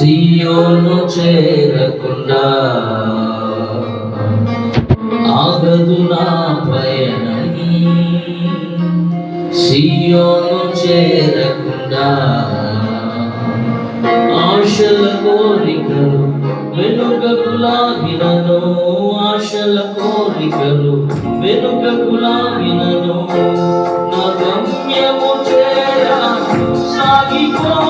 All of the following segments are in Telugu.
సియోను చేరకుండా ఆగదు నా పయనం సియోను చేరకుండా ఆశల కోరికలు వెనుకకు లాగినను ఆశల కోరికలు వెనుకకు లాగినను నా గమ్యము చేరా సాగిపో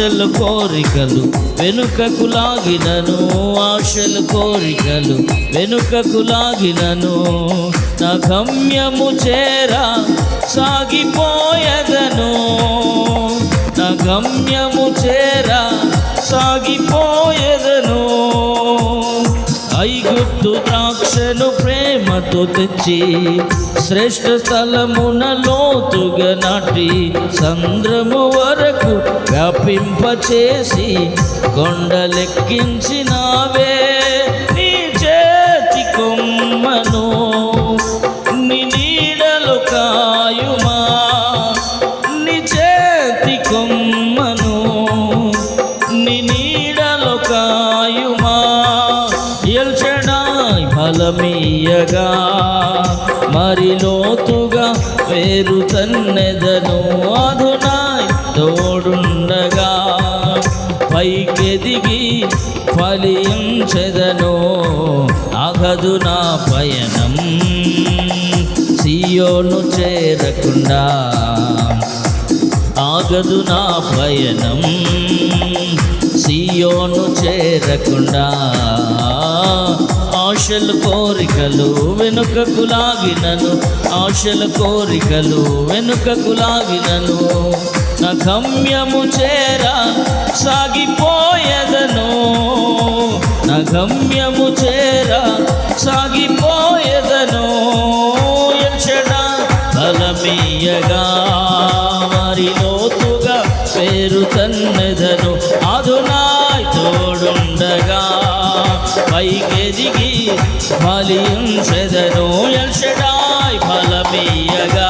ఆశలు కోరికలు వెనుకకు లాగినను ఆశలు కోరికలు వెనుకకు లాగినను. నా గమ్యము చేరా సాగిపోయదను. నా గమ్యము చేరా సాగిపోయదను. ఐగుప్తు ద్రాక్షను ప్రేమతో తెచ్చి శ్రేష్ఠ స్థలమున లోతుగా నాటి సంద్రము వరకు వ్యాపింపచేసి కొండలెక్కించిన ఫలమీయగా మరి లోతుగా వేరు తన్నెదను అధునాయ్ తోడుండగా. పైకెదిగి ఫలించెదను అగదు నా పయనం. సియోను చేరకుండా ఆగదు నా పయనం. సియోను చేరకుండా ఆశల కోరికలు వెనుకకు లాగినను. ఆశల కోరికలు వెనుకకు లాగినను. నా గమ్యము చేరా సాగిపోయేదను. నా గమ్యము చేరా సాగిపోయేదను. తోడుండగా పైకెదిగి ఫలించెదను ఎల్షడాయ్ ఫలమీయగా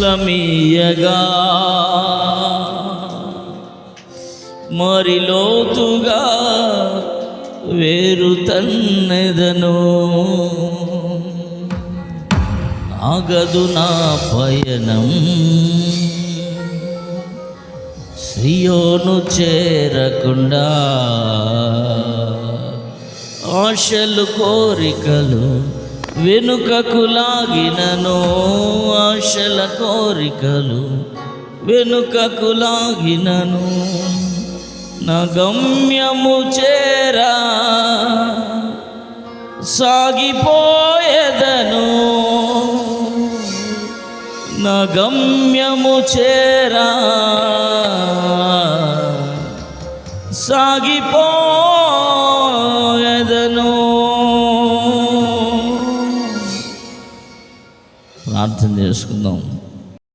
ఫలమీయగా మరి లోతుగా వేరు తన్నెదను. ఆగదు నా పయనం. సియోను చేరకుండా ఆశలు కోరికలు వెనుకకు లాగినను ఆశల కోరికలు వెనుకకు లాగినను నా గమ్యము చేరా సాగిపోయేదను నా గమ్యము చేరా సాగిపో చేసుకుందాం